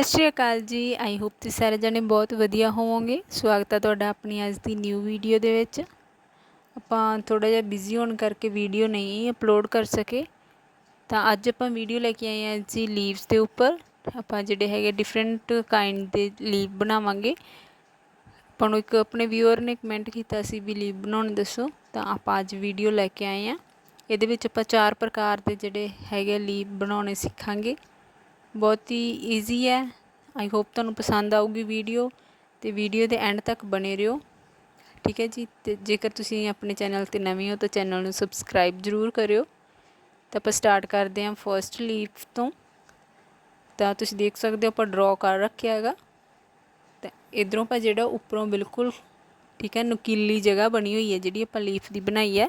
ਸਤਿ ਸ਼੍ਰੀ ਅਕਾਲ ਜੀ। I hope ਤੁਸੀਂ ਸਾਰੇ ਜਣੇ ਬਹੁਤ ਵਧੀਆ ਹੋਵੋਗੇ। ਸਵਾਗਤ ਹੈ ਤੁਹਾਡਾ ਆਪਣੀ ਅੱਜ ਦੀ ਨਿਊ ਵੀਡੀਓ ਦੇ ਵਿੱਚ। ਆਪਾਂ ਥੋੜਾ ਜਿਹਾ ਬਿਜ਼ੀ ਹੋਣ ਕਰਕੇ ਵੀਡੀਓ ਨਹੀਂ ਅਪਲੋਡ ਕਰ ਸਕੇ। ਤਾਂ ਅੱਜ ਆਪਾਂ ਵੀਡੀਓ ਲੈ ਕੇ ਆਏ ਹਾਂ ਜੀ ਲੀਵਸ ਦੇ ਉੱਪਰ। ਆਪਾਂ ਜਿਹੜੇ ਹੈਗੇ ਡਿਫਰੈਂਟ ਕਾਈਂਡ ਦੇ ਲੀਵ ਬਣਾਵਾਂਗੇ। ਆਪਾਂ ਨੂੰ ਇੱਕ ਆਪਣੇ ਵਿਊਅਰ ਨੇ ਕਮੈਂਟ ਕੀਤਾ ਸੀ ਵੀ ਲੀਵ ਬਣਾਉਣ ਦੱਸੋ। ਤਾਂ ਆਪਾਂ ਅੱਜ ਵੀਡੀਓ ਲੈ ਕੇ ਆਏ ਹਾਂ। ਇਹਦੇ ਵਿੱਚ ਆਪਾਂ ਚਾਰ ਪ੍ਰਕਾਰ ਦੇ ਜਿਹੜੇ ਹੈਗੇ ਲੀਵ ਬਣਾਉਣੇ ਸਿੱਖਾਂਗੇ। ਬਹੁਤ ਹੀ ਈਜ਼ੀ ਹੈ। ਆਈ ਹੋਪ ਤੁਹਾਨੂੰ ਪਸੰਦ ਆਊਗੀ ਵੀਡੀਓ ਤੇ ਵੀਡੀਓ ਦੇ ਐਂਡ ਤੱਕ ਬਣੇ ਰਹੋ। ਠੀਕ ਹੈ ਜੀ, ਤੇ ਜੇਕਰ ਤੁਸੀਂ ਆਪਣੇ ਚੈਨਲ ਤੇ ਨਵੇਂ ਹੋ ਤਾਂ ਚੈਨਲ ਨੂੰ ਸਬਸਕ੍ਰਾਈਬ ਜ਼ਰੂਰ ਕਰਿਓ। ਤਾਂ ਆਪਾਂ ਸਟਾਰਟ ਕਰਦੇ ਹਾਂ ਫਰਸਟ ਲੀਫ ਤੋਂ। ਤਾਂ ਤੁਸੀਂ ਦੇਖ ਸਕਦੇ ਹੋ ਆਪਾਂ ਡਰਾ ਕਰ ਰੱਖਿਆ ਹੈਗਾ। ਤਾਂ ਇਧਰੋਂ ਆਪਾਂ ਜਿਹੜਾ ਉੱਪਰੋਂ ਬਿਲਕੁਲ, ਠੀਕ ਹੈ, ਨੁਕੀਲੀ ਜਗ੍ਹਾ ਬਣੀ ਹੋਈ ਹੈ, ਜਿਹੜੀ ਆਪਾਂ ਲੀਫ ਦੀ ਬਣਾਈ ਹੈ,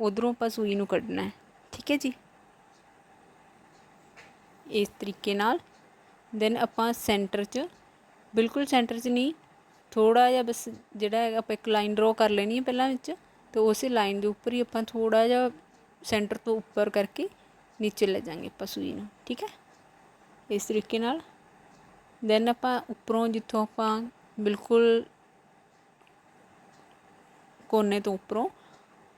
ਉਧਰੋਂ ਆਪਾਂ ਸੂਈ ਨੂੰ ਕੱਢਣਾ ਹੈ। ਠੀਕ ਹੈ ਜੀ। ਇਸ ਤਰੀਕੇ ਨਾਲ। ਦੈਨ ਆਪਾਂ ਸੈਂਟਰ 'ਚ, ਬਿਲਕੁਲ ਸੈਂਟਰ 'ਚ ਨਹੀਂ ਥੋੜਾ ਜਿਹਾ ਬਸ ਜਿਹੜਾ ਹੈਗਾ ਆਪਾਂ ਇੱਕ ਲਾਈਨ ਡਰਾ ਕਰ ਲੈਣੀ ਹੈ ਪਹਿਲਾਂ ਵਿੱਚ, ਤੇ ਉਸੇ ਲਾਈਨ ਦੇ ਉੱਪਰ ਹੀ ਆਪਾਂ ਥੋੜਾ ਜਿਹਾ ਸੈਂਟਰ ਤੋਂ ਉੱਪਰ ਕਰਕੇ ਨੀਚੇ ਲੈ ਜਾਾਂਗੇ ਆਪਾਂ ਸੂਈ ਨੂੰ, ਠੀਕ ਹੈ? ਇਸ ਤਰੀਕੇ ਨਾਲ। ਦੈਨ ਆਪਾਂ ਉੱਪਰੋਂ ਜਿੱਥੋਂ ਆਪਾਂ ਬਿਲਕੁਲ ਕੋਨੇ ਤੋਂ ਉੱਪਰੋਂ,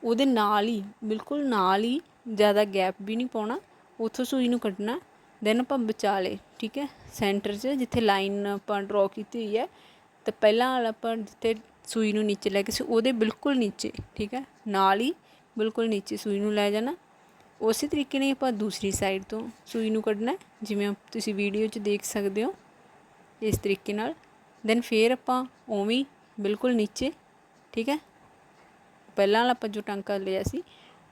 ਉਹਦੇ ਨਾਲ ਹੀ, ਬਿਲਕੁਲ ਨਾਲ ਹੀ ਜ਼ਿਆਦਾ ਗੈਪ ਵੀ ਨਹੀਂ ਪਾਉਣਾ, ਉੱਥੋਂ ਸੂਈ ਨੂੰ ਕੱਢਣਾ। ਦੈਨ ਆਪਾਂ ਵਿਚਾਲੇ, ਠੀਕ ਹੈ ਸੈਂਟਰ 'ਚ ਜਿੱਥੇ ਲਾਈਨ ਆਪਾਂ ਡਰਾ ਕੀਤੀ ਹੋਈ ਹੈ, ਤਾਂ ਪਹਿਲਾਂ ਵਾਲਾ ਆਪਾਂ ਜਿੱਥੇ ਸੂਈ ਨੂੰ ਨੀਚੇ ਲੈ ਕੇ ਸੀ, ਉਹਦੇ ਬਿਲਕੁਲ ਨੀਚੇ, ਠੀਕ ਹੈ, ਨਾਲ ਹੀ ਬਿਲਕੁਲ ਨੀਚੇ ਸੂਈ ਨੂੰ ਲੈ ਜਾਣਾ। ਉਸੇ ਤਰੀਕੇ ਨਾਲ ਆਪਾਂ ਦੂਸਰੀ ਸਾਈਡ ਤੋਂ ਸੂਈ ਨੂੰ ਕੱਢਣਾ, ਜਿਵੇਂ ਤੁਸੀਂ ਵੀਡੀਓ 'ਚ ਦੇਖ ਸਕਦੇ ਹੋ, ਇਸ ਤਰੀਕੇ ਨਾਲ। ਦੈਨ ਫੇਰ ਆਪਾਂ ਉਵੇਂ ਬਿਲਕੁਲ ਨੀਚੇ, ਠੀਕ ਹੈ, ਪਹਿਲਾਂ ਵਾਲਾ ਆਪਾਂ ਜੋ ਟਾਂਕਾ ਲਿਆ ਸੀ,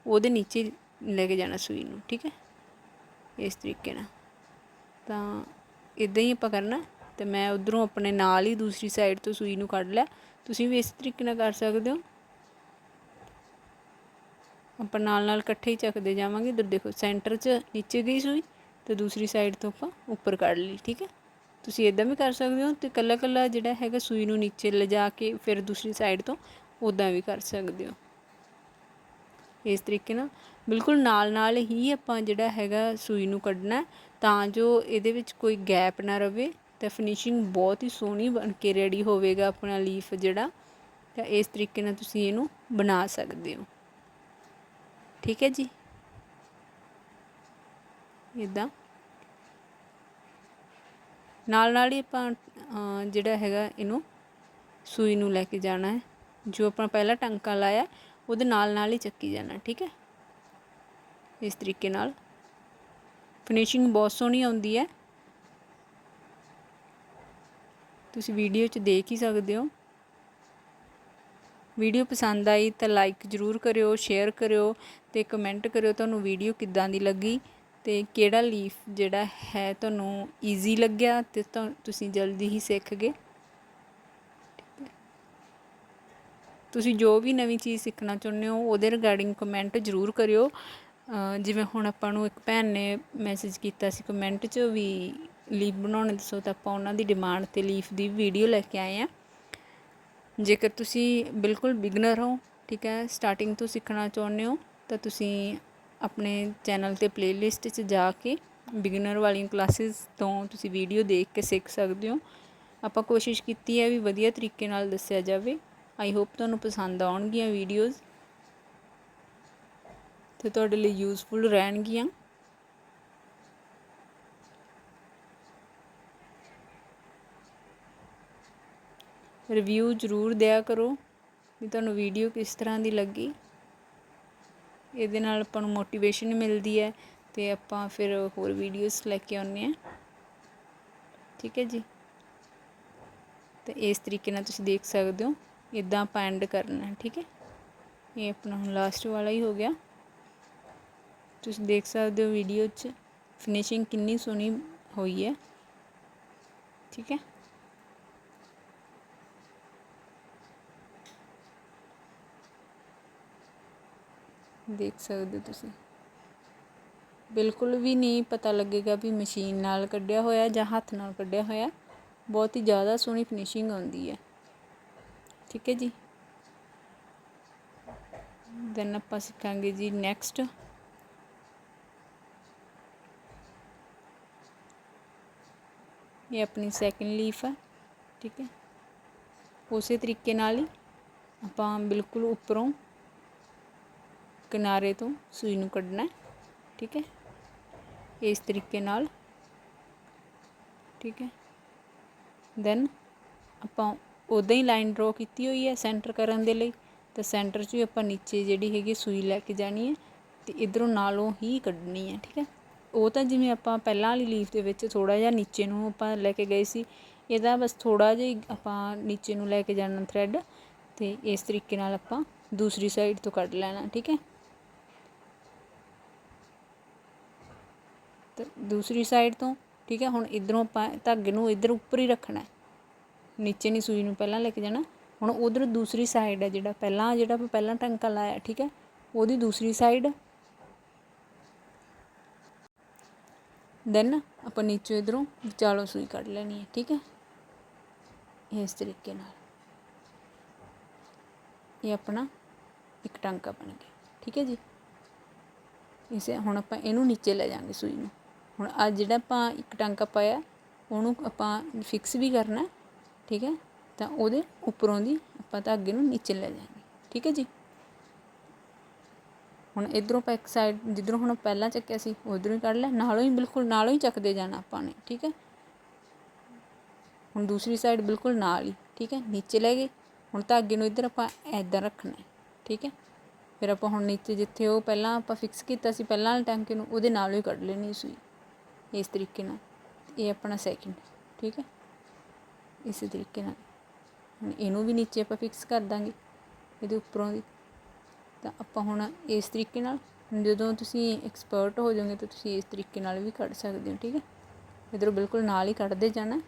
ਉਹਦੇ ਨੀਚੇ ਲੈ ਕੇ ਜਾਣਾ ਸੂਈ ਨੂੰ, ਠੀਕ ਹੈ, ਇਸ ਤਰੀਕੇ ਨਾਲ। ਤਾਂ ਇਦਾਂ ਹੀ ਆਪਾਂ ਕਰਨਾ, ਤੇ ਮੈਂ ਉਧਰੋਂ ਆਪਣੇ ਨਾਲ ਹੀ ਦੂਸਰੀ ਸਾਈਡ ਤੋਂ ਸੂਈ ਨੂੰ ਕੱਢ ਲਿਆ। ਤੁਸੀਂ ਵੀ ਇਸ ਤਰੀਕੇ ਨਾਲ ਕਰ ਸਕਦੇ ਹੋ। ਆਪਾਂ ਨਾਲ ਨਾਲ ਇਕੱਠੇ ਹੀ ਚੱਕਦੇ ਜਾਵਾਂਗੇ। ਇਧਰ ਦੇਖੋ ਸੈਂਟਰ 'ਚ ਨੀਚੇ ਗਈ ਸੂਈ, ਤੇ ਦੂਸਰੀ ਸਾਈਡ ਤੋਂ ਆਪਾਂ ਉੱਪਰ ਕੱਢ ਲਈ, ਠੀਕ ਹੈ? ਤੁਸੀਂ ਇਦਾਂ ਵੀ ਕਰ ਸਕਦੇ ਹੋ ਤੇ ਕੱਲਾ ਕੱਲਾ ਜਿਹੜਾ ਹੈਗਾ ਸੂਈ ਨੂੰ ਨੀਚੇ ਲਿਜਾ ਕੇ ਫਿਰ ਦੂਸਰੀ ਸਾਈਡ ਤੋਂ ਉਦਾਂ ਵੀ ਕਰ ਸਕਦੇ ਹੋ। ਇਸ ਤਰੀਕੇ ਨਾਲ। ਬਿਲਕੁਲ ਨਾਲ ਨਾਲ ਹੀ ਆਪਾਂ ਜਿਹੜਾ ਹੈਗਾ ਸੂਈ ਨੂੰ ਕੱਢਣਾ ਤਾਂ ਜੋ ਇਹਦੇ ਵਿੱਚ ਕੋਈ ਗੈਪ ਨਾ ਰਵੇ ਤਾਂ ਫਿਨਿਸ਼ਿੰਗ ਬਹੁਤ ਹੀ ਸੋਹਣੀ ਬਣ ਕੇ ਰੈਡੀ ਹੋਵੇਗਾ ਆਪਣਾ ਲੀਫ ਜਿਹੜਾ, ਤਾਂ ਇਸ ਤਰੀਕੇ ਨਾਲ ਤੁਸੀਂ ਇਹਨੂੰ ਬਣਾ ਸਕਦੇ ਹੋ। ਠੀਕ ਹੈ ਜੀ? ਇਦਾਂ ਨਾਲ ਨਾਲ ਹੀ ਆਪਾਂ ਜਿਹੜਾ ਹੈਗਾ ਇਹਨੂੰ ਸੂਈ ਨੂੰ ਲੈ ਕੇ ਜਾਣਾ ਹੈ, ਜੋ ਆਪਾਂ ਪਹਿਲਾਂ ਟੰਕਾ ਲਾਇਆ, ਉਹਦੇ ਨਾਲ ਨਾਲ ਹੀ ਚੱਕੀ ਜਾਣਾ, ਠੀਕ ਹੈ? ਇਸ ਤਰੀਕੇ ਨਾਲ। ਫਿਨਿਸ਼ਿੰਗ ਬਹੁਤ ਸੋਹਣੀ ਆਉਂਦੀ ਹੈ। ਤੁਸੀਂ ਵੀਡੀਓ 'ਚ ਦੇਖ ਹੀ ਸਕਦੇ ਹੋ। ਵੀਡੀਓ ਪਸੰਦ ਆਈ ਤਾਂ ਲਾਈਕ ਜ਼ਰੂਰ ਕਰਿਓ ਸ਼ੇਅਰ ਕਰਿਓ ਤੇ ਕਮੈਂਟ ਕਰਿਓ ਤੁਹਾਨੂੰ ਵੀਡੀਓ ਕਿੱਦਾਂ ਦੀ ਲੱਗੀ ਤੇ ਕਿਹੜਾ ਲੀਫ ਜਿਹੜਾ ਹੈ ਤੁਹਾਨੂੰ ਈਜ਼ੀ ਲੱਗਿਆ ਤੇ ਤੁਸੀਂ ਜਲਦੀ ਹੀ ਸਿੱਖ ਗਏ। ਤੁਸੀਂ ਜੋ ਵੀ ਨਵੀਂ ਚੀਜ਼ ਸਿੱਖਣਾ ਚਾਹੁੰਦੇ ਹੋ ਉਹਦੇ ਰਿਗਾਰਡਿੰਗ ਕਮੈਂਟ ਜ਼ਰੂਰ ਕਰਿਓ। ਜਿਵੇਂ ਹੁਣ ਆਪਾਂ ਨੂੰ ਇੱਕ ਭੈਣ ਨੇ ਮੈਸੇਜ ਕੀਤਾ ਸੀ ਕਮੈਂਟ 'ਚ ਵੀ ਲੀਫ ਬਣਾਉਣੇ ਦੱਸੋ ਤਾਂ ਆਪਾਂ ਉਹਨਾਂ ਦੀ ਡਿਮਾਂਡ ਤੇ ਲੀਫ ਦੀ ਵੀਡੀਓ ਲੈ ਕੇ ਆਏ ਆ ਜੇਕਰ ਤੁਸੀਂ ਬਿਲਕੁਲ ਬਿਗਨਰ ਹੋ, ਠੀਕ ਹੈ ਸਟਾਰਟਿੰਗ ਤੋਂ ਸਿੱਖਣਾ ਚਾਹੁੰਦੇ ਹੋ, ਤਾਂ ਤੁਸੀਂ ਆਪਣੇ ਚੈਨਲ ਤੇ ਪਲੇਲਿਸਟ 'ਚ ਜਾ ਕੇ ਬਿਗਨਰ ਵਾਲੀਆਂ ਕਲਾਸਿਸ ਤੋਂ ਤੁਸੀਂ ਵੀਡੀਓ ਦੇਖ ਕੇ ਸਿੱਖ ਸਕਦੇ ਹੋ। ਆਪਾਂ ਕੋਸ਼ਿਸ਼ ਕੀਤੀ ਹੈ ਵੀ ਵਧੀਆ ਤਰੀਕੇ ਨਾਲ ਦੱਸਿਆ ਜਾਵੇ। ਆਈ ਹੋਪ ਤੁਹਾਨੂੰ ਪਸੰਦ ਆਉਣਗੀਆਂ ਵੀਡੀਓਜ਼ ਤੇ ਤੁਹਾਡੇ ਲਈ ਯੂਸਫੁਲ ਰਹਿਣਗੀਆਂ। ਰਿਵਿਊ ਜ਼ਰੂਰ ਦਿਆ ਕਰੋ ਵੀ ਤੁਹਾਨੂੰ ਵੀਡੀਓ ਕਿਸ ਤਰ੍ਹਾਂ ਦੀ ਲੱਗੀ। ਇਹਦੇ ਨਾਲ ਆਪਾਂ ਨੂੰ ਮੋਟੀਵੇਸ਼ਨ ਮਿਲਦੀ ਹੈ ਤੇ ਆਪਾਂ ਫਿਰ ਹੋਰ ਵੀਡੀਓਜ਼ ਲੈ ਕੇ ਆਉਂਦੇ ਆ ਠੀਕ ਹੈ ਜੀ? ਤੇ ਇਸ ਤਰੀਕੇ ਨਾਲ ਤੁਸੀਂ ਦੇਖ ਸਕਦੇ ਹੋ। ਇਦਾਂ ਆਪਾਂ ਐਂਡ ਕਰਨਾ ਠੀਕ ਹੈ? ਇਹ ਆਪਣਾ ਹੁਣ ਲਾਸਟ ਵਾਲਾ ਹੀ ਹੋ ਗਿਆ। ਤੁਸੀਂ ਦੇਖ ਸਕਦੇ ਹੋ ਵੀਡੀਓ 'ਚ ਫਿਨਿਸ਼ਿੰਗ ਕਿੰਨੀ ਸੋਹਣੀ ਹੋਈ ਹੈ। ਠੀਕ ਹੈ। ਦੇਖ ਸਕਦੇ ਹੋ ਤੁਸੀਂ। ਬਿਲਕੁਲ ਵੀ ਨਹੀਂ ਪਤਾ ਲੱਗੇਗਾ ਵੀ ਮਸ਼ੀਨ ਨਾਲ ਕੱਢਿਆ ਹੋਇਆ ਜਾਂ ਹੱਥ ਨਾਲ ਕੱਢਿਆ ਹੋਇਆ। ਬਹੁਤ ਹੀ ਜ਼ਿਆਦਾ ਸੋਹਣੀ ਫਿਨਿਸ਼ਿੰਗ ਆਉਂਦੀ ਹੈ। ਠੀਕ ਹੈ ਜੀ। ਦੈਨ ਆਪਾਂ ਸਿੱਖਾਂਗੇ ਜੀ ਨੈਕਸਟ ਇਹ ਆਪਣੀ ਸੈਕਿੰਡ ਲੀਫ ਹੈ ਠੀਕ ਹੈ। ਉਸੇ ਤਰੀਕੇ ਨਾਲ ਹੀ ਆਪਾਂ ਬਿਲਕੁਲ ਉੱਪਰੋਂ ਕਿਨਾਰੇ ਤੋਂ ਸੂਈ ਨੂੰ ਕੱਢਣਾ ਹੈ, ਠੀਕ ਹੈ। ਇਸ ਤਰੀਕੇ ਨਾਲ, ਠੀਕ ਹੈ। ਦੈਨ ਆਪਾਂ ਉਦਾਂ ਹੀ ਲਾਈਨ ਡਰਾ ਕੀਤੀ ਹੋਈ ਹੈ ਸੈਂਟਰ ਕਰਨ ਦੇ ਲਈ, ਤਾਂ ਸੈਂਟਰ 'ਚ ਵੀ ਆਪਾਂ ਨੀਚੇ ਜਿਹੜੀ ਹੈਗੀ ਸੂਈ ਲੈ ਕੇ ਜਾਣੀ ਹੈ, ਤੇ ਇਧਰੋਂ ਨਾਲੋਂ ਹੀ ਕੱਢਣੀ ਹੈ, ਠੀਕ ਹੈ। ਉਹ ਤਾਂ ਜਿਵੇਂ ਆਪਾਂ ਪਹਿਲਾਂ ਵਾਲੀ ਲੀਫ ਦੇ ਵਿੱਚ ਥੋੜਾ ਜਿਹਾ ਨੀਚੇ ਨੂੰ ਆਪਾਂ ਲੈ ਕੇ ਗਏ ਸੀ, ਇਹਦਾ ਬਸ ਥੋੜਾ ਜਿਹਾ ਆਪਾਂ ਨੀਚੇ ਨੂੰ ਲੈ ਕੇ ਜਾਣਾ ਥ੍ਰੈਡ ਤੇ ਇਸ ਤਰੀਕੇ ਨਾਲ ਆਪਾਂ ਦੂਸਰੀ ਸਾਈਡ ਤੋਂ ਕੱਢ ਲੈਣਾ, ਠੀਕ ਹੈ? ਤੇ ਦੂਸਰੀ ਸਾਈਡ ਤੋਂ, ਠੀਕ ਹੈ, ਹੁਣ ਇਧਰੋਂ ਆਪਾਂ ਧਾਗੇ ਨੂੰ ਇਧਰ ਉੱਪਰ ਹੀ ਰੱਖਣਾ ਹੈ। ਨੀਚੇ ਨਹੀਂ ਸੂਈ ਨੂੰ ਪਹਿਲਾਂ ਲੈ ਕੇ ਜਾਣਾ, ਹੁਣ ਉਧਰ ਦੂਸਰੀ ਸਾਈਡ ਹੈ ਜਿਹੜਾ, ਪਹਿਲਾਂ ਜਿਹੜਾ ਆਪਾਂ ਪਹਿਲਾਂ ਟਾਂਕਾ ਲਾਇਆ, ਠੀਕ ਹੈ, ਉਹਦੀ ਦੂਸਰੀ ਸਾਈਡ ਦੈਨ ਆਪਾਂ ਨੀਚੇ ਇਧਰੋਂ ਵਿਚਾਲੋਂ ਸੂਈ ਕੱਢ ਲੈਣੀ ਹੈ, ਠੀਕ ਹੈ? ਇਸ ਤਰੀਕੇ ਨਾਲ। ਇਹ ਆਪਣਾ ਇੱਕ ਟਾਂਕਾ ਬਣ ਗਿਆ, ਠੀਕ ਹੈ ਜੀ? ਇਸੇ ਹੁਣ ਆਪਾਂ ਇਹਨੂੰ ਨੀਚੇ ਲੈ ਜਾਾਂਗੇ ਸੂਈ ਨੂੰ। ਹੁਣ ਆ ਜਿਹੜਾ ਆਪਾਂ ਇੱਕ ਟਾਂਕਾ ਪਾਇਆ, ਉਹਨੂੰ ਆਪਾਂ ਫਿਕਸ ਵੀ ਕਰਨਾ, ਠੀਕ ਹੈ? ਤਾਂ ਉਹਦੇ ਉੱਪਰੋਂ ਦੀ ਆਪਾਂ ਤਾਂ ਅੱਗੇ ਨੂੰ ਨੀਚੇ ਲੈ ਜਾਾਂਗੇ ਠੀਕ ਹੈ ਜੀ? ਹੁਣ ਇਧਰੋਂ ਆਪਾਂ ਇੱਕ ਸਾਈਡ ਜਿੱਧਰੋਂ ਹੁਣ ਪਹਿਲਾਂ ਚੱਕਿਆ ਸੀ, ਉਧਰੋਂ ਹੀ ਕੱਢ ਲੈ ਨਾਲੋਂ ਹੀ ਬਿਲਕੁਲ, ਨਾਲੋਂ ਹੀ ਚੱਕਦੇ ਜਾਣਾ ਆਪਾਂ ਨੇ, ਠੀਕ ਹੈ? ਹੁਣ ਦੂਸਰੀ ਸਾਈਡ ਬਿਲਕੁਲ ਨਾਲ ਹੀ, ਠੀਕ ਹੈ? ਨੀਚੇ ਲੈ ਗਏ। ਹੁਣ ਧਾਗੇ ਨੂੰ ਇੱਧਰ ਆਪਾਂ ਐਦਾਂ ਰੱਖਣਾ ਹੈ, ਠੀਕ ਹੈ? ਫਿਰ ਆਪਾਂ ਹੁਣ ਨੀਚੇ ਜਿੱਥੇ ਉਹ ਪਹਿਲਾਂ ਆਪਾਂ ਫਿਕਸ ਕੀਤਾ ਸੀ, ਪਹਿਲਾਂ ਵਾਲੇ ਟਾਂਕੇ ਨੂੰ ਉਹਦੇ ਨਾਲੋਂ ਹੀ ਕੱਢ ਲੈਣੀ ਸੂਈ ਇਸ ਤਰੀਕੇ ਨਾਲ। ਇਹ ਆਪਣਾ ਸੈਕਿੰਡ ਠੀਕ ਹੈ? ਇਸੇ ਤਰੀਕੇ ਨਾਲ। ਇਹਨੂੰ ਵੀ ਨੀਚੇ ਆਪਾਂ ਫਿਕਸ ਕਰ ਦਾਂਗੇ। ਇਹਦੇ ਉੱਪਰੋਂ ਦੀ। ਤਾਂ ਆਪਾਂ ਹੁਣ ਇਸ ਤਰੀਕੇ ਨਾਲ ਜਦੋਂ ਤੁਸੀਂ ਐਕਸਪਰਟ ਹੋ ਜਾਓਗੇ ਤਾਂ ਤੁਸੀਂ ਇਸ ਤਰੀਕੇ ਨਾਲ ਵੀ ਕੱਢ ਸਕਦੇ ਹੋ, ਠੀਕ ਹੈ? ਇਧਰੋਂ ਬਿਲਕੁਲ ਨਾਲ ਹੀ ਕੱਢਦੇ ਜਾਣਾ।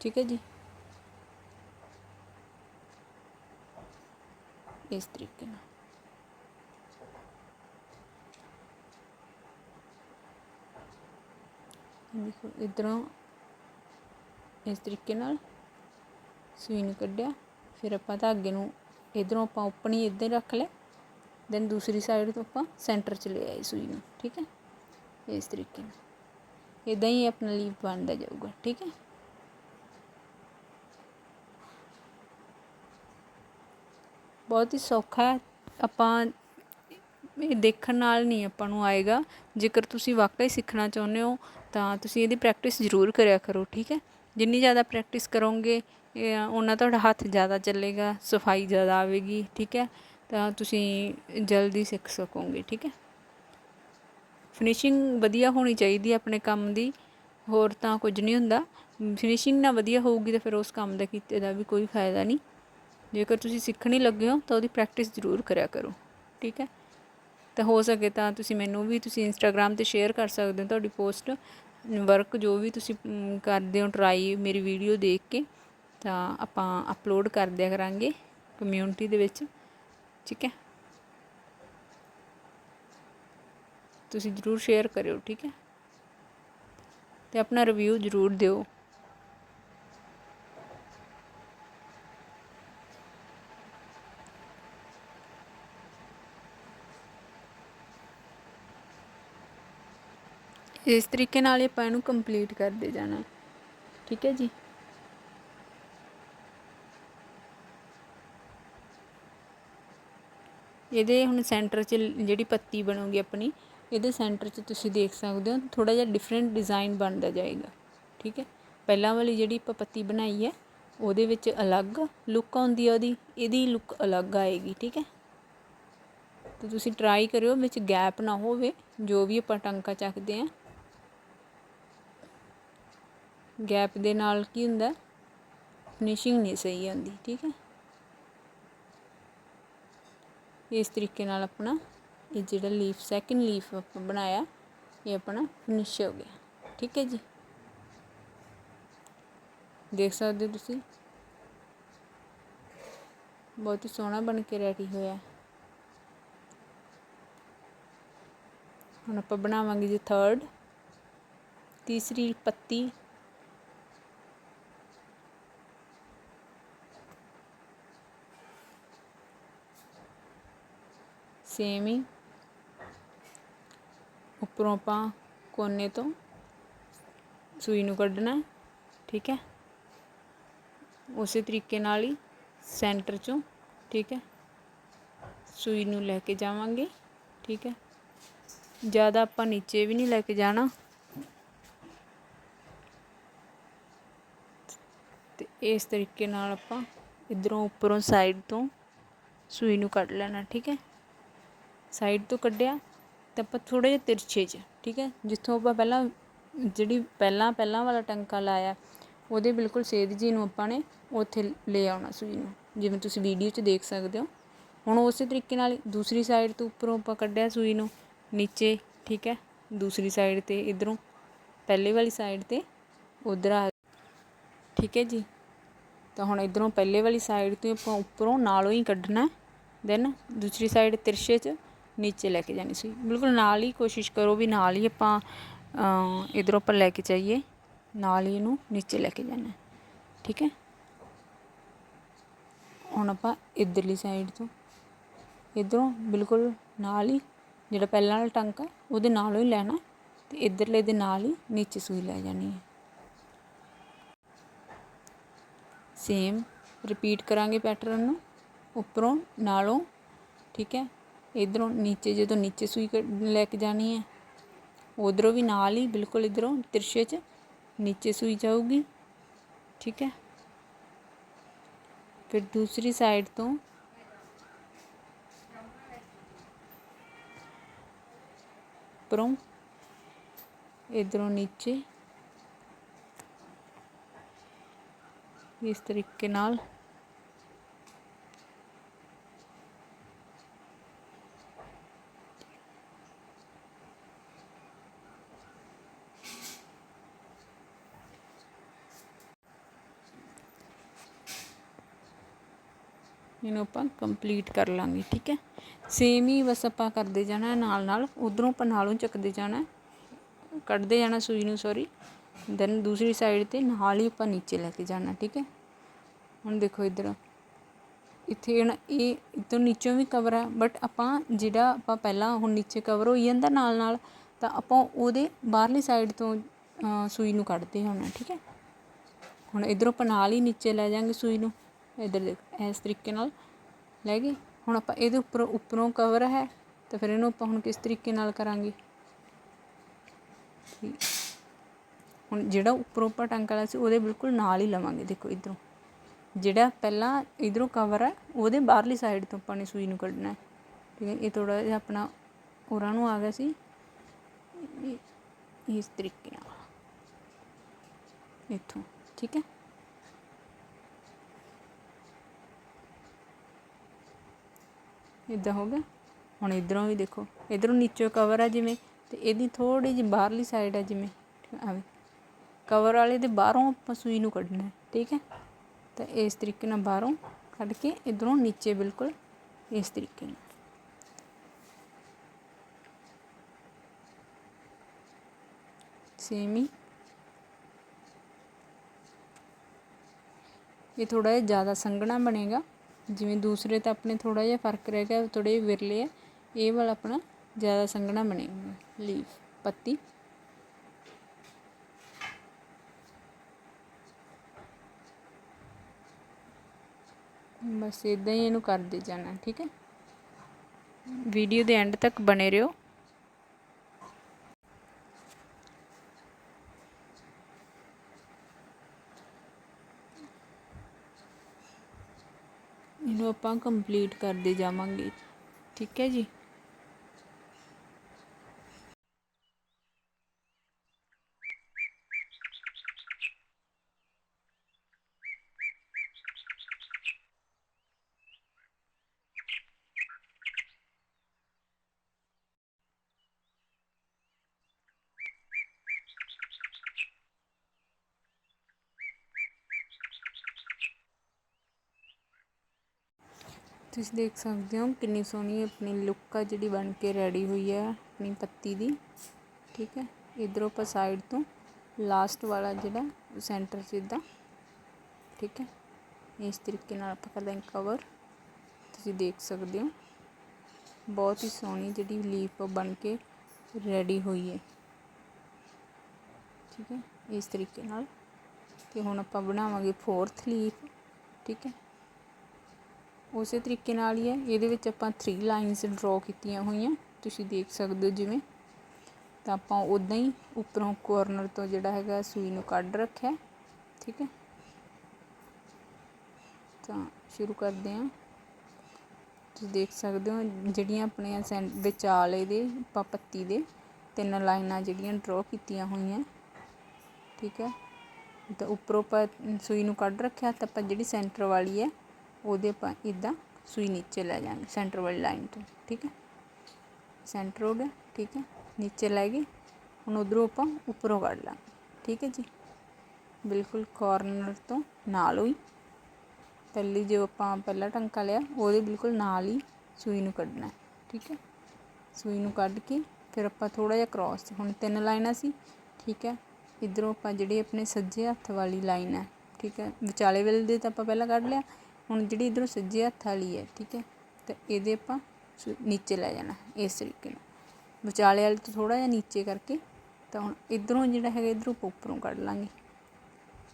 ਠੀਕ ਹੈ ਜੀ? ਇਸ ਤਰੀਕੇ ਨਾਲ। ਦੇਖੋ, ਇਧਰੋਂ ਇਸ ਤਰੀਕੇ ਨਾਲ ਸੂਈ ਨੂੰ ਕੱਢਿਆ, ਫਿਰ ਆਪਾਂ ਧਾਗੇ ਨੂੰ ਇਧਰੋਂ ਆਪਾਂ ਓਪਨੀ ਇੱਧਰ ਰੱਖ ਲੈ ਦੈਨ ਦੂਸਰੀ ਸਾਈਡ ਤੋਂ ਆਪਾਂ ਸੈਂਟਰ 'ਚ ਲੈ ਆਏ ਸੂਈ ਨੂੰ, ਠੀਕ ਹੈ? ਇਸ ਤਰੀਕੇ ਨਾਲ। ਇਦਾਂ ਹੀ ਆਪਣਾ ਲੀਫ ਬਣਦਾ ਜਾਊਗਾ, ਠੀਕ ਹੈ? ਬਹੁਤ ਹੀ ਸੌਖਾ ਆਪਾਂ ਇਹ ਦੇਖਣ ਨਾਲ ਨਹੀਂ ਆਪਾਂ ਨੂੰ ਆਏਗਾ। ਜੇਕਰ ਤੁਸੀਂ ਵਾਕਈ ਸਿੱਖਣਾ ਚਾਹੁੰਦੇ ਹੋ, ਤਾਂ ਤੁਸੀਂ ਇਹਦੀ ਪ੍ਰੈਕਟਿਸ ਜ਼ਰੂਰ ਕਰਿਆ ਕਰੋ, ਠੀਕ ਹੈ? ਜਿੰਨੀ ਜ਼ਿਆਦਾ ਪ੍ਰੈਕਟਿਸ ਕਰੋਗੇ ਉਹਨਾਂ ਤੁਹਾਡਾ ਹੱਥ ਜ਼ਿਆਦਾ ਚੱਲੇਗਾ, ਸਫ਼ਾਈ ਜ਼ਿਆਦਾ ਆਵੇਗੀ, ਠੀਕ ਹੈ? ਤਾਂ ਤੁਸੀਂ ਜਲਦੀ ਸਿੱਖ ਸਕੋਗੇ, ਠੀਕ ਹੈ? ਫਿਨਿਸ਼ਿੰਗ ਵਧੀਆ ਹੋਣੀ ਚਾਹੀਦੀ ਹੈ ਆਪਣੇ ਕੰਮ ਦੀ, ਹੋਰ ਤਾਂ ਕੁਝ ਨਹੀਂ ਹੁੰਦਾ। ਫਿਨਿਸ਼ਿੰਗ ਨਾ ਵਧੀਆ ਹੋਊਗੀ ਤਾਂ ਫਿਰ ਉਸ ਕੰਮ ਦਾ ਕੀਤੇ ਦਾ ਵੀ ਕੋਈ ਫਾਇਦਾ ਨਹੀਂ। ਜੇਕਰ ਤੁਸੀਂ ਸਿੱਖਣੀ ਲੱਗੇ ਹੋ, ਤਾਂ ਉਹਦੀ ਪ੍ਰੈਕਟਿਸ ਜ਼ਰੂਰ ਕਰਿਆ ਕਰੋ, ਠੀਕ ਹੈ? ਤਾਂ ਹੋ ਸਕੇ ਤਾਂ ਤੁਸੀਂ ਮੈਨੂੰ ਵੀ ਤੁਸੀਂ ਇੰਸਟਾਗ੍ਰam ਤੇ ਸ਼ੇਅਰ ਕਰ ਸਕਦੇ ਹੋ ਤੁਹਾਡੀ ਪੋਸਟ ਵਰਕ ਜੋ ਵੀ ਤੁਸੀਂ ਕਰਦੇ ਹੋ ਟਰਾਈ ਮੇਰੀ ਵੀਡੀਓ ਦੇਖ ਕੇ, ਤਾਂ ਆਪਾਂ ਅਪਲੋਡ ਕਰ ਦਿਆ ਕਰਾਂਗੇ ਕਮਿਊਨਿਟੀ ਦੇ ਵਿੱਚ, ਠੀਕ ਹੈ? ਤੁਸੀਂ ਜ਼ਰੂਰ ਸ਼ੇਅਰ ਕਰਿਓ, ਠੀਕ ਹੈ? ਤੇ ਆਪਣਾ ਰਿਵਿਊ ਜ਼ਰੂਰ ਦਿਓ। ਇਸ ਤਰੀਕੇ ਨਾਲ ਆਪਾਂ ਇਹਨੂੰ ਕੰਪਲੀਟ ਕਰਦੇ ਜਾਣਾ। ਠੀਕ ਹੈ ਜੀ? ਇਹਦੇ ਹੁਣ ਸੈਂਟਰ 'ਚ ਜਿਹੜੀ ਪੱਤੀ ਬਣੂਗੀ ਆਪਣੀ, ਇਹਦੇ ਸੈਂਟਰ 'ਚ ਤੁਸੀਂ ਦੇਖ ਸਕਦੇ ਹੋ ਥੋੜਾ ਜਿਹਾ ਡਿਫਰੈਂਟ ਡਿਜ਼ਾਈਨ ਬਣਦਾ ਜਾਏਗਾ। ਠੀਕ ਹੈ? ਪਹਿਲਾਂ ਵਾਲੀ ਜਿਹੜੀ ਆਪਾਂ ਪੱਤੀ ਬਣਾਈ ਹੈ, ਉਹਦੇ ਵਿੱਚ ਅਲੱਗ ਲੁੱਕ ਆਉਂਦੀ ਹੈ ਉਹਦੀ, ਇਹਦੀ ਲੁੱਕ ਅਲੱਗ ਆਏਗੀ। ਠੀਕ ਹੈ? ਤੇ ਤੁਸੀਂ ਟਰਾਈ ਕਰਿਓ, ਵਿੱਚ ਗੈਪ ਨਾ ਹੋਵੇ, ਜੋ ਵੀ ਆਪਾਂ ਟਾਂਕਾ ਚੱਕਦੇ ਆਂ ਗੈਪ ਦੇ ਨਾਲ ਕੀ ਹੁੰਦਾ? ਫਿਨਿਸ਼ਿੰਗ ਨਹੀਂ ਸਹੀ ਆਉਂਦੀ, ਠੀਕ ਹੈ? ਇਸ ਤਰੀਕੇ ਨਾਲ ਆਪਣਾ ਇਹ ਜਿਹੜਾ ਲੀਫ ਸੈਕਿੰਡ ਲੀਫ ਆਪਾਂ ਬਣਾਇਆ, ਇਹ ਆਪਣਾ ਫਿਨਿਸ਼ ਹੋ ਗਿਆ, ਠੀਕ ਹੈ ਜੀ? ਦੇਖ ਸਕਦੇ ਹੋ ਤੁਸੀਂ? ਬਹੁਤ ਹੀ ਸੋਹਣਾ ਬਣ ਕੇ ਰੈਡੀ ਹੋਇਆ ਹੁਣ ਆਪਾਂ ਬਣਾਵਾਂਗੇ ਜੀ ਥਰਡ ਤੀਸਰੀ ਪੱਤੀ ਸੇਮ। ਹੀ ਉੱਪਰੋਂ ਆਪਾਂ ਕੋਨੇ ਤੋਂ ਸੂਈ ਨੂੰ ਕੱਢਣਾ ਠੀਕ ਹੈ। ਉਸੇ ਤਰੀਕੇ ਨਾਲ ਹੀ ਸੈਂਟਰ ਚੋਂ, ਠੀਕ ਹੈ, ਸੂਈ ਨੂੰ ਲੈ ਕੇ ਜਾਵਾਂਗੇ, ਠੀਕ ਹੈ। ਜ਼ਿਆਦਾ ਆਪਾਂ ਨੀਚੇ ਵੀ ਨਹੀਂ ਲੈ ਕੇ ਜਾਣਾ। ਤੇ ਇਸ ਤਰੀਕੇ ਨਾਲ ਆਪਾਂ ਇਧਰੋਂ ਉੱਪਰੋਂ ਸਾਈਡ ਤੋਂ ਸੂਈ ਨੂੰ ਕੱਢ ਲੈਣਾ, ਠੀਕ ਹੈ। ਸਾਈਡ ਤੋਂ ਕੱਢਿਆ ਤਾਂ ਆਪਾਂ ਥੋੜੇ ਜਿਹਾ ਤਿਰਛੇ 'ਚ, ਠੀਕ ਹੈ? ਜਿੱਥੋਂ ਆਪਾਂ ਪਹਿਲਾਂ ਜਿਹੜੀ ਪਹਿਲਾਂ ਪਹਿਲਾਂ ਵਾਲਾ ਟੰਕਾ ਲਾਇਆ, ਉਹਦੇ ਬਿਲਕੁਲ ਸੇਧ ਜੀ ਨੂੰ ਆਪਾਂ ਨੇ ਉੱਥੇ ਲੈ ਆਉਣਾ ਸੂਈ ਨੂੰ। ਜਿਵੇਂ ਤੁਸੀਂ ਵੀਡੀਓ 'ਚ ਦੇਖ ਸਕਦੇ ਹੋ। ਹੁਣ ਉਸੇ ਤਰੀਕੇ ਨਾਲ ਦੂਸਰੀ ਸਾਈਡ ਤੋਂ ਉੱਪਰੋਂ ਆਪਾਂ ਕੱਢਿਆ ਸੂਈ ਨੂੰ, ਨੀਚੇ, ਠੀਕ ਹੈ? ਦੂਸਰੀ ਸਾਈਡ ਤੇ ਇਧਰੋਂ, ਪਹਿਲੇ ਵਾਲੀ ਸਾਈਡ ਤੇ ਉਧਰ ਆ ਠੀਕ ਹੈ ਜੀ? ਤਾਂ ਹੁਣ ਇਧਰੋਂ ਪਹਿਲੇ ਵਾਲੀ ਸਾਈਡ ਤੋਂ ਆਪਾਂ ਉੱਪਰੋਂ ਨਾਲੋਂ ਹੀ ਕੱਢਣਾ ਦੈਨ ਦੂਸਰੀ ਸਾਈਡ ਤਿਰਛੇ 'ਚ ਨੀਚੇ ਲੈ ਕੇ ਜਾਣੀ ਸੀ। ਬਿਲਕੁਲ ਨਾਲ ਹੀ ਕੋਸ਼ਿਸ਼ ਕਰੋ ਵੀ ਨਾਲ ਹੀ ਆਪਾਂ ਇਧਰੋਂ ਆਪਾਂ ਲੈ ਕੇ ਜਾਈਏ। ਨਾਲ ਹੀ ਇਹਨੂੰ ਨੀਚੇ ਲੈ ਕੇ ਜਾਣਾ। ਠੀਕ ਹੈ? ਹੁਣ ਆਪਾਂ ਇਧਰਲੀ ਸਾਈਡ ਤੋਂ, ਇਧਰੋਂ ਬਿਲਕੁਲ ਨਾਲ ਹੀ, ਜਿਹੜਾ ਪਹਿਲਾਂ ਵਾਲਾ ਟਾਂਕਾ ਉਹਦੇ ਨਾਲੋਂ ਹੀ ਲੈਣਾ। ਤੇ ਇਧਰਲੇ ਦੇ ਨਾਲ ਹੀ ਨੀਚੇ ਸੂਈ ਲੈ ਜਾਣੀ ਹੈ। ਸੇਮ ਰਿਪੀਟ ਕਰਾਂਗੇ ਪੈਟਰਨ ਨੂੰ। ਉੱਪਰੋਂ, ਨਾਲੋਂ, ਠੀਕ ਹੈ? ਇਧਰੋਂ ਨੀਚੇ, ਜਦੋਂ ਨੀਚੇ ਸੂਈ ਲੈ ਕੇ ਜਾਣੀ ਹੈ, ਉਧਰੋਂ ਵੀ ਨਾਲ ਹੀ, ਬਿਲਕੁਲ ਇਧਰੋਂ ਤਿਰਛੇ 'ਚ, ਨੀਚੇ ਸੂਈ ਜਾਊਗੀ, ਠੀਕ ਹੈ। ਫਿਰ ਦੂਸਰੀ ਸਾਈਡ ਤੋਂ ਉੱਪਰੋਂ, ਇਧਰੋਂ ਨੀਚੇ, ਇਸ ਤਰੀਕੇ ਨਾਲ ਇਹਨੂੰ ਆਪਾਂ ਕੰਪਲੀਟ ਕਰ ਲਾਂਗੇ, ਠੀਕ ਹੈ? ਸੇਮ ਹੀ ਬਸ ਆਪਾਂ ਕਰਦੇ ਜਾਣਾ ਨਾਲ ਨਾਲ, ਉਧਰੋਂ ਆਪਾਂ ਨਾਲੋਂ ਚੱਕਦੇ ਜਾਣਾ, ਕੱਢਦੇ ਜਾਣਾ ਸੂਈ ਨੂੰ ਸੌਰੀ ਦੈਨ ਦੂਸਰੀ ਸਾਈਡ ਤੇ ਨਾਲ ਹੀ ਆਪਾਂ ਨੀਚੇ ਲੈ ਕੇ ਜਾਣਾ, ਠੀਕ ਹੈ? ਹੁਣ ਦੇਖੋ ਇਧਰ। ਇੱਥੇ ਨਾ ਇਹ ਇਤੋਂ ਨੀਚੋਂ ਵੀ ਕਵਰ ਹੈ ਬਟ ਆਪਾਂ ਜਿਹੜਾ ਆਪਾਂ ਪਹਿਲਾਂ ਹੁਣ ਨੀਚੇ ਕਵਰ ਹੋਈ ਜਾਂਦਾ ਨਾਲ ਨਾਲ, ਤਾਂ ਆਪਾਂ ਉਹਦੇ ਬਾਹਰਲੀ ਸਾਈਡ ਤੋਂ ਸੂਈ ਨੂੰ ਕੱਢਦੇ ਹੋਣਾ, ਠੀਕ ਹੈ? ਹੁਣ ਇਧਰੋਂ ਆਪਾਂ ਨਾਲ ਹੀ ਨੀਚੇ ਲੈ ਜਾਾਂਗੇ ਸੂਈ ਨੂੰ। ਇਧਰ ਦੇਖ, ਇਸ ਤਰੀਕੇ ਨਾਲ ਲੈ ਗਏ ਹੁਣ ਆਪਾਂ ਇਹਦੇ ਉੱਪਰ, ਉੱਪਰੋਂ ਕਵਰ ਹੈ, ਤਾਂ ਫਿਰ ਇਹਨੂੰ ਆਪਾਂ ਹੁਣ ਕਿਸ ਤਰੀਕੇ ਨਾਲ ਕਰਾਂਗੇ? ਹੁਣ ਜਿਹੜਾ ਉੱਪਰੋਂ ਆਪਾਂ ਟਾਂਕਾ ਲਾਇਆ ਸੀ, ਉਹਦੇ ਬਿਲਕੁਲ ਨਾਲ ਹੀ ਲਵਾਂਗੇ। ਦੇਖੋ ਇਧਰੋਂ। ਜਿਹੜਾ ਪਹਿਲਾਂ ਇਧਰੋਂ ਕਵਰ ਹੈ, ਉਹਦੇ ਬਾਹਰਲੀ ਸਾਈਡ ਤੋਂ ਆਪਾਂ ਨੇ ਸੂਈ ਨੂੰ ਕੱਢਣਾ ਹੈ। ਠੀਕ ਹੈ, ਇਹ ਥੋੜਾ ਜਿਹਾ ਆਪਣਾ ਉਰਾਂ ਨੂੰ ਆ ਗਿਆ ਸੀ। ਇਸ ਤਰੀਕੇ ਨਾਲ। ਇੱਥੋਂ। ਠੀਕ ਹੈ। ਇਦਾਂ ਹੋ ਗਿਆ। ਹੁਣ ਇਧਰੋਂ ਵੀ ਦੇਖੋ, ਇਧਰੋਂ ਨੀਚੇ ਕਵਰ ਹੈ ਜਿਵੇਂ, ਤੇ ਇਹਦੀ ਥੋੜੀ ਜਿਹੀ ਬਾਹਰਲੀ ਸਾਈਡ ਹੈ ਜਿਵੇਂ, ਆਵੇ। ਕਵਰ ਵਾਲੇ ਦੇ ਬਾਹਰੋਂ ਆਪਾਂ ਸੂਈ ਨੂੰ ਕੱਢਣਾ ਠੀਕ ਹੈ? ਤਾਂ ਇਸ ਤਰੀਕੇ ਨਾਲ ਬਾਹਰੋਂ ਕੱਢ ਕੇ ਇਧਰੋਂ ਨੀਚੇ ਬਿਲਕੁਲ ਇਸ ਤਰੀਕੇ ਨਾਲ। ਸੇਮ ਹੀ। ਇਹ ਥੋੜਾ ਜਿਹਾ ਜ਼ਿਆਦਾ ਸੰਘਣਾ ਬਣੇਗਾ। ਜਿਵੇਂ ਦੂਸਰੇ ਤਾਂ ਆਪਣੇ ਥੋੜਾ ਜਿਹਾ ਫ਼ਰਕ ਰਹਿ ਗਿਆ ਥੋੜੇ ਜਿਹੇ ਵਿਰਲੇ ਆ, ਇਹ ਵਾਲਾ ਆਪਣਾ ਜ਼ਿਆਦਾ ਸੰਘਣਾ ਬਣੇਗਾ, ਲੀਫ, ਪੱਤੀ। ਬਸ ਇਦਾਂ ਹੀ ਇਹਨੂੰ ਕਰਦੇ ਜਾਣਾ, ਠੀਕ ਹੈ? ਵੀਡੀਓ ਦੇ ਐਂਡ ਤੱਕ ਬਣੇ ਰਹੋ ਇਹਨੂੰ ਆਪਾਂ ਕੰਪਲੀਟ ਕਰਦੇ ਜਾਵਾਂਗੇ। ਠੀਕ ਹੈ ਜੀ? ਤੁਸੀਂ ਦੇਖ ਸਕਦੇ ਹੋ ਕਿੰਨੀ ਸੋਹਣੀ ਆਪਣੀ ਲੁੱਕ ਆ ਜਿਹੜੀ ਬਣ ਕੇ ਰੈਡੀ ਹੋਈ ਹੈ ਆਪਣੀ ਪੱਤੀ ਦੀ। ਠੀਕ ਹੈ? ਇਧਰੋਂ ਆਪਾਂ ਸਾਈਡ ਤੋਂ ਲਾਸਟ ਵਾਲਾ ਜਿਹੜਾ ਸੈਂਟਰ ਸਿੱਧਾ। ਠੀਕ ਹੈ? ਇਸ ਤਰੀਕੇ ਨਾਲ ਆਪਾਂ ਕਰਦੇ ਹਾਂ ਕਵਰ ਤੁਸੀਂ ਦੇਖ ਸਕਦੇ ਹੋ। ਬਹੁਤ ਹੀ ਸੋਹਣੀ ਜਿਹੜੀ ਲੀਫ ਬਣ ਕੇ ਰੈਡੀ ਹੋਈ ਹੈ। ਠੀਕ ਹੈ? ਇਸ ਤਰੀਕੇ ਨਾਲ। ਤੇ ਹੁਣ ਆਪਾਂ ਬਣਾਵਾਂਗੇ ਫੋਰਥ ਲੀਫ ਠੀਕ ਹੈ? ਉਸੇ ਤਰੀਕੇ ਨਾਲ ਹੀ ਹੈ। ਇਹਦੇ ਵਿੱਚ ਆਪਾਂ 3 ਲਾਈਨਸ ਡਰਾ ਕੀਤੀਆਂ ਹੋਈਆਂ। ਤੁਸੀਂ ਦੇਖ ਸਕਦੇ ਹੋ ਜਿਵੇਂ। ਤਾਂ ਆਪਾਂ ਉਦਾਂ ਹੀ ਉੱਪਰੋਂ ਕੋਰਨਰ ਤੋਂ ਜਿਹੜਾ ਹੈਗਾ ਸੂਈ ਨੂੰ ਕੱਢ ਰੱਖਿਆ ਠੀਕ ਹੈ। ਤਾਂ ਸ਼ੁਰੂ ਕਰਦੇ ਹਾਂ। ਤੁਸੀਂ ਦੇਖ ਸਕਦੇ ਹੋ ਜਿਹੜੀਆਂ ਆਪਣੀਆਂ ਵਿਚਾਲੇ ਦੇ, ਆਪਾਂ ਪੱਤੀ ਦੇ ਤਿੰਨ ਲਾਈਨਾਂ ਜਿਹੜੀਆਂ ਡਰਾ ਕੀਤੀਆਂ ਹੋਈਆਂ। ਠੀਕ ਹੈ। ਤਾਂ ਉੱਪਰੋਂ ਆਪਾਂ ਸੂਈ ਨੂੰ ਕੱਢ ਰੱਖਿਆ ਤਾਂ ਆਪਾਂ ਜਿਹੜੀ ਸੈਂਟਰ ਵਾਲੀ ਹੈ ਉਹਦੇ ਆਪਾਂ ਇਦਾਂ ਸੂਈ ਨੀਚੇ ਲੈ ਜਾਵਾਂਗੇ ਸੈਂਟਰ ਵਾਲੀ ਲਾਈਨ ਤੋਂ, ਠੀਕ ਹੈ? ਸੈਂਟਰ ਹੋ ਗਿਆ, ਠੀਕ ਹੈ? ਨੀਚੇ ਲੈ ਗਏ, ਹੁਣ ਉਧਰੋਂ ਆਪਾਂ ਉੱਪਰੋਂ ਕੱਢ ਲਾਂਗੇ, ਠੀਕ ਹੈ ਜੀ? ਬਿਲਕੁਲ ਕਾਰਨਰ ਤੋਂ ਨਾਲ ਹੋਈ। ਪਹਿਲੀ ਜੋ ਆਪਾਂ ਪਹਿਲਾ ਟੰਕਾ ਲਿਆ, ਉਹਦੇ ਬਿਲਕੁਲ ਨਾਲ ਹੀ ਸੂਈ ਨੂੰ ਕੱਢਣਾ, ਠੀਕ ਹੈ? ਸੂਈ ਨੂੰ ਕੱਢ ਕੇ ਫਿਰ ਆਪਾਂ ਥੋੜਾ ਜਿਹਾ ਕ੍ਰਾਸ ਹੁਣ ਤਿੰਨ ਲਾਈਨਾਂ ਸੀ, ਠੀਕ ਹੈ? ਇਧਰੋਂ ਆਪਾਂ ਜਿਹੜੀ ਆਪਣੇ ਸੱਜੇ ਹੱਥ ਵਾਲੀ ਲਾਈਨ ਹੈ, ਠੀਕ ਹੈ? ਵਿਚਾਲੇ ਵੇਲੇ ਦੇ ਤਾਂ ਆਪਾਂ ਪਹਿਲਾਂ ਕੱਢ ਲਿਆ ਹੁਣ ਜਿਹੜੀ ਇਧਰੋਂ ਸੱਜੇ ਹੱਥ ਵਾਲੀ ਹੈ, ਠੀਕ ਹੈ, ਤਾਂ ਇਹਦੇ ਆਪਾਂ ਨੀਚੇ ਲੈ ਜਾਣਾ ਇਸ ਤਰੀਕੇ ਨਾਲ। ਵਿਚਾਲੇ ਵਾਲੇ ਤੋਂ ਥੋੜਾ ਜਿਹਾ ਨੀਚੇ ਕਰਕੇ ਤਾਂ ਹੁਣ ਇਧਰੋਂ ਜਿਹੜਾ ਹੈਗਾ, ਇਧਰੋਂ ਉੱਪਰੋਂ ਕੱਢ ਲਾਂਗੇ।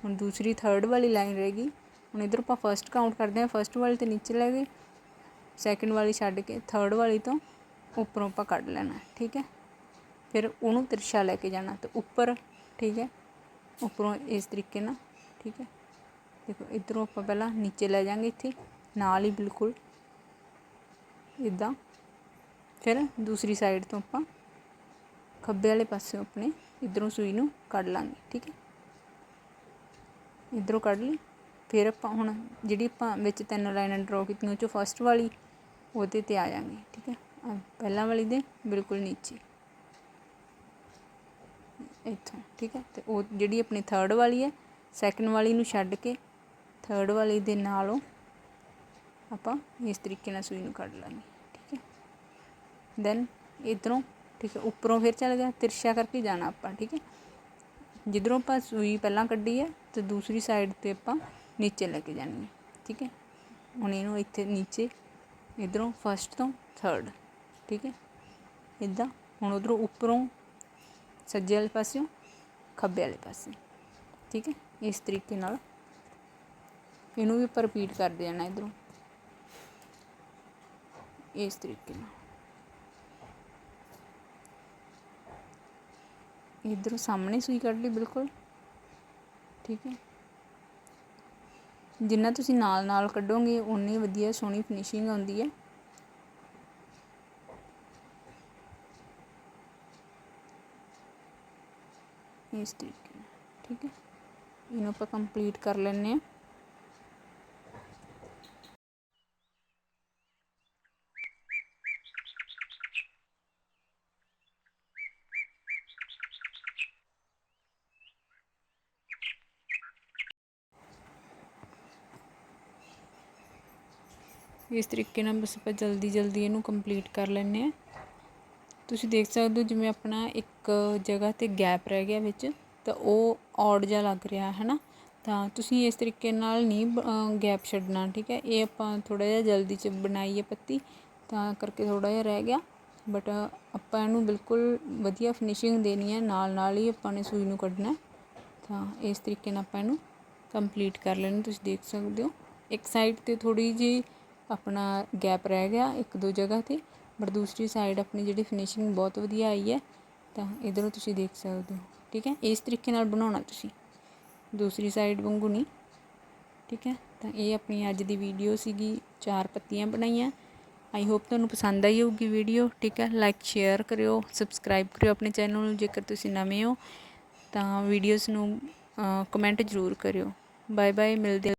ਹੁਣ ਦੂਸਰੀ ਥਰਡ ਵਾਲੀ ਲਾਈਨ ਰਹੇਗੀ ਹੁਣ ਇਧਰ ਆਪਾਂ ਫਸਟ ਕਾਊਂਟ ਕਰਦੇ ਹਾਂ ਫਸਟ ਵਾਲੀ ਤੇ ਨੀਚੇ ਲੈ ਗਏ। ਸੈਕਿੰਡ ਵਾਲੀ ਛੱਡ ਕੇ ਥਰਡ ਵਾਲੀ ਤੋਂ ਉੱਪਰੋਂ ਆਪਾਂ ਕੱਢ ਲੈਣਾ, ਠੀਕ ਹੈ। ਫਿਰ ਉਹਨੂੰ ਤਿਰਛਾ ਲੈ ਕੇ ਜਾਣਾ ਤੇ ਉੱਪਰ, ਠੀਕ ਹੈ, ਉੱਪਰੋਂ ਇਸ ਤਰੀਕੇ ਨਾਲ, ਠੀਕ ਹੈ। ਦੇਖੋ, ਇਧਰੋਂ ਆਪਾਂ ਪਹਿਲਾਂ ਨੀਚੇ ਲੈ ਜਾਾਂਗੇ ਇੱਥੇ, ਨਾਲ ਹੀ ਬਿਲਕੁਲ ਇਦਾਂ। ਫਿਰ ਦੂਸਰੀ ਸਾਈਡ ਤੋਂ ਆਪਾਂ ਖੱਬੇ ਵਾਲੇ ਪਾਸੇ ਆਪਣੇ ਇਧਰੋਂ ਸੂਈ ਨੂੰ ਕੱਢ ਲਾਂਗੇ, ਠੀਕ ਹੈ? ਇਧਰੋਂ ਕੱਢ ਲਈ। ਫਿਰ ਆਪਾਂ ਹੁਣ ਜਿਹੜੀ ਆਪਾਂ ਵਿੱਚ ਤਿੰਨ ਲਾਈਨਾਂ ਡਰਾ ਕੀਤੀਆਂ, ਉਹ ਚੋਂ ਫਸਟ ਵਾਲੀ, ਉਹਦੇ ਤੇ ਆ ਜਾਾਂਗੇ, ਠੀਕ ਹੈ? ਪਹਿਲਾਂ ਵਾਲੀ ਦੇ ਬਿਲਕੁਲ ਨੀਚੇ। ਇੱਥੋਂ, ਠੀਕ ਹੈ? ਤੇ ਉਹ ਜਿਹੜੀ ਆਪਣੀ ਥਰਡ ਵਾਲੀ ਹੈ ਸੈਕੰਡ ਵਾਲੀ ਨੂੰ ਛੱਡ ਕੇ ਥਰਡ ਵਾਲੀ ਦੇ ਨਾਲੋਂ ਆਪਾਂ ਇਸ ਤਰੀਕੇ ਨਾਲ ਸੂਈ ਨੂੰ ਕੱਢ ਲਾਂਗੇ, ਠੀਕ ਹੈ? ਦੈਨ ਇਧਰੋਂ, ਠੀਕ ਹੈ, ਉੱਪਰੋਂ ਫਿਰ ਚੱਲ ਗਿਆ ਤਿਰਛਾ ਕਰਕੇ ਜਾਣਾ ਆਪਾਂ, ਠੀਕ ਹੈ? ਜਿੱਧਰੋਂ ਆਪਾਂ ਸੂਈ ਪਹਿਲਾਂ ਕੱਢੀ ਹੈ ਤੇ ਦੂਸਰੀ ਸਾਈਡ ਤੇ ਆਪਾਂ ਨੀਚੇ ਲੈ ਕੇ ਜਾਣੀ ਹੈ, ਠੀਕ ਹੈ? ਹੁਣ ਇਹਨੂੰ ਇੱਥੇ ਨੀਚੇ, ਇਧਰੋਂ ਫਸਟ ਤੋਂ ਥਰਡ ਠੀਕ ਹੈ? ਇਦਾਂ, ਹੁਣ ਉਧਰੋਂ ਉੱਪਰੋਂ ਸੱਜੇ ਵਾਲੇ ਪਾਸਿਓਂ ਖੱਬੇ ਵਾਲੇ ਪਾਸੇ ਠੀਕ ਹੈ? ਇਸ ਤਰੀਕੇ ਨਾਲ ਇਹਨੂੰ ਵੀ ਆਪਾਂ ਰਿਪੀਟ ਕਰਦੇ ਜਾਣਾ ਇਧਰੋਂ। ਇਸ ਤਰੀਕੇ ਨਾਲ। ਇਧਰੋਂ ਸਾਹਮਣੇ ਸੂਈ ਕੱਢ ਲਈ, ਬਿਲਕੁਲ। ਠੀਕ ਹੈ। ਜਿੰਨਾ ਤੁਸੀਂ ਨਾਲ ਨਾਲ ਕੱਢੋਗੇ ਉਨੀ ਵਧੀਆ ਸੋਹਣੀ ਫਿਨਿਸ਼ਿੰਗ ਆਉਂਦੀ ਹੈ। ਇਸ ਤਰੀਕੇ ਨਾਲ। ਠੀਕ ਹੈ। ਇਹਨੂੰ ਆਪਾਂ ਕੰਪਲੀਟ ਕਰ ਲੈਣੇ ਆ ਇਸ ਤਰੀਕੇ ਨਾਲ ਬਸ ਆਪਾਂ ਜਲਦੀ ਜਲਦੀ ਇਹਨੂੰ ਕੰਪਲੀਟ ਕਰ ਲੈਂਦੇ ਆ ਤੁਸੀਂ ਦੇਖ ਸਕਦੇ ਹੋ ਜਿਵੇਂ ਆਪਣਾ ਇੱਕ ਜਗ੍ਹਾ ਤੇ ਗੈਪ ਰਹਿ ਗਿਆ ਵਿੱਚ, ਤਾਂ ਉਹ ਔਡ ਜਿਹਾ ਲੱਗ ਰਿਹਾ ਹੈ ਨਾ ਤਾਂ ਤੁਸੀਂ ਇਸ ਤਰੀਕੇ ਨਾਲ ਨਹੀਂ ਗੈਪ ਛੱਡਣਾ, ਠੀਕ ਹੈ? ਇਹ ਆਪਾਂ ਥੋੜਾ ਜਿਹਾ ਜਲਦੀ ਚ ਬਣਾਈ ਹੈ ਪੱਤੀ, ਤਾਂ ਕਰਕੇ ਥੋੜਾ ਜਿਹਾ ਰਹਿ ਗਿਆ। ਬਟ ਆਪਾਂ ਇਹਨੂੰ ਬਿਲਕੁਲ ਵਧੀਆ ਫਿਨਿਸ਼ਿੰਗ ਦੇਣੀ ਹੈ ਨਾਲ ਨਾਲ ਹੀ ਆਪਾਂ ਨੇ ਸੂਈ ਨੂੰ ਕੱਢਣਾ ਤਾਂ ਇਸ ਤਰੀਕੇ ਨਾਲ ਆਪਾਂ ਇਹਨੂੰ ਕੰਪਲੀਟ ਕਰ ਲੈਣਾ ਤੁਸੀਂ ਦੇਖ ਸਕਦੇ ਹੋ। ਇੱਕ ਸਾਈਡ ਤੇ ਥੋੜੀ ਜੀ ਆਪਣਾ ਗੈਪ ਰਹਿ ਗਿਆ ਇੱਕ ਦੋ ਜਗ੍ਹਾ ਤੇ ਬਟ ਦੂਸਰੀ ਸਾਈਡ ਆਪਣੀ ਜਿਹੜੀ ਫਿਨਿਸ਼ਿੰਗ ਬਹੁਤ ਵਧੀਆ ਆਈ ਹੈ, ਤਾਂ ਇਧਰੋਂ ਤੁਸੀਂ ਦੇਖ ਸਕਦੇ ਹੋ, ਠੀਕ ਹੈ? ਇਸ ਤਰੀਕੇ ਨਾਲ ਬਣਾਉਣਾ ਤੁਸੀਂ। ਦੂਸਰੀ ਸਾਈਡ ਵਾਂਗੂ ਨਹੀਂ, ਠੀਕ ਹੈ? ਤਾਂ ਇਹ ਆਪਣੀ ਅੱਜ ਦੀ ਵੀਡੀਓ ਸੀਗੀ, ਚਾਰ ਪੱਤੀਆਂ ਬਣਾਈਆਂ। ਆਈ ਹੋਪ ਤੁਹਾਨੂੰ ਪਸੰਦ ਆਈ ਹੋਊਗੀ ਵੀਡੀਓ ਠੀਕ ਹੈ? ਲਾਈਕ ਸ਼ੇਅਰ ਕਰਿਓ ਸਬਸਕ੍ਰਾਈਬ ਕਰਿਓ ਆਪਣੇ ਚੈਨਲ ਨੂੰ ਜੇਕਰ ਤੁਸੀਂ ਨਵੇਂ ਹੋ, ਤਾਂ ਵੀਡੀਓਜ਼ ਨੂੰ ਕਮੈਂਟ ਜ਼ਰੂਰ ਕਰਿਓ। ਬਾਏ ਬਾਏ ਮਿਲਦੇ